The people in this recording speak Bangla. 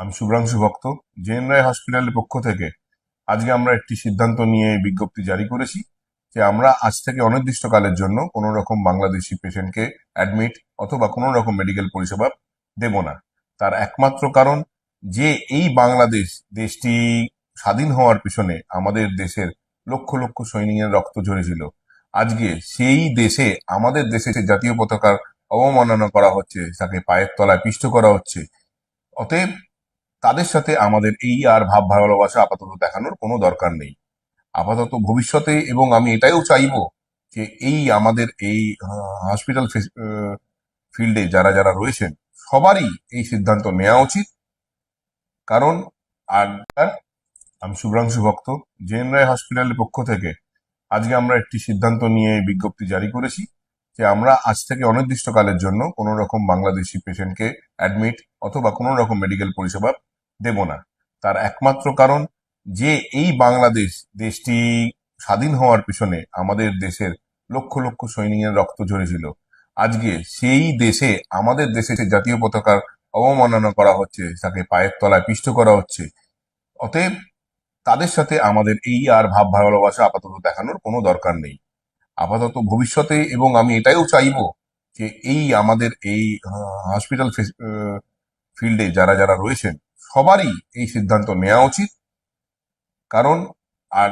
আমি শুভ্রাংশু ভক্ত, জেএন রায় হসপিটালের পক্ষ থেকে আজকে আমরা একটি সিদ্ধান্ত নিয়ে বিজ্ঞপ্তি জারি করেছি যে আমরা আজ থেকে অনির্দিষ্টকালের জন্য কোনো রকম বাংলাদেশি পেশেন্টকে অ্যাডমিট অথবা কোনো রকম মেডিকেল পরিষেবা দেব না। তার একমাত্র কারণ যে এই বাংলাদেশ দেশটি স্বাধীন হওয়ার পিছনে আমাদের দেশের লক্ষ লক্ষ সৈনিকের রক্ত ঝরেছিল। আজকে সেই দেশে, আমাদের দেশে জাতীয় পতাকার অবমাননা করা হচ্ছে, তাকে পায়ের তলায় পিষ্ট করা হচ্ছে অতএব তাদের সাথে আমাদের এই আর ভাব ভালোবাসা আপাতত দেখানোর কোনো দরকার নেই। আপাতত ভবিষ্যতে, এবং আমি এটাও চাইব যে এই আমাদের এই হসপিটাল ফিল্ডে যারা যারা রয়েছেন, সবারই এই সিদ্ধান্ত নেওয়া উচিত। কারণ, আর আমি শুভ্রাংশু ভক্ত জেএন রায় হসপিটালের পক্ষ থেকে আজকে আমরা একটি সিদ্ধান্ত নিয়ে বিজ্ঞপ্তি জারি করেছি। যে আমরা আজ থেকে অনির্দিষ্টকালের জন্য কোনো রকম বাংলাদেশি পেশেন্টকে অ্যাডমিট অথবা কোনো রকম মেডিকেল পরিষেবা দেব না। তার একমাত্র কারণ যে এই বাংলাদেশ দেশটি স্বাধীন হওয়ার পিছনে আমাদের দেশের লক্ষ লক্ষ সৈনিকের রক্ত ঝরেছিল। আজকে সেই দেশে, আমাদের দেশে জাতীয় পতাকার অবমাননা করা হচ্ছে, তাকে পায়ের তলায় পিষ্ট করা হচ্ছে, অতএব তাদের সাথে আমাদের এই আর ভাব ভালোবাসা আপাতত দেখানোর কোনো দরকার নেই। আপাতত ভবিষ্যতে, এবং আমি এটাও চাইব যে এই আমাদের এই হসপিটাল ফিল্ডে যারা যারা রয়েছেন, সবারই এই সিদ্ধান্ত নেওয়া উচিত। কারণ আর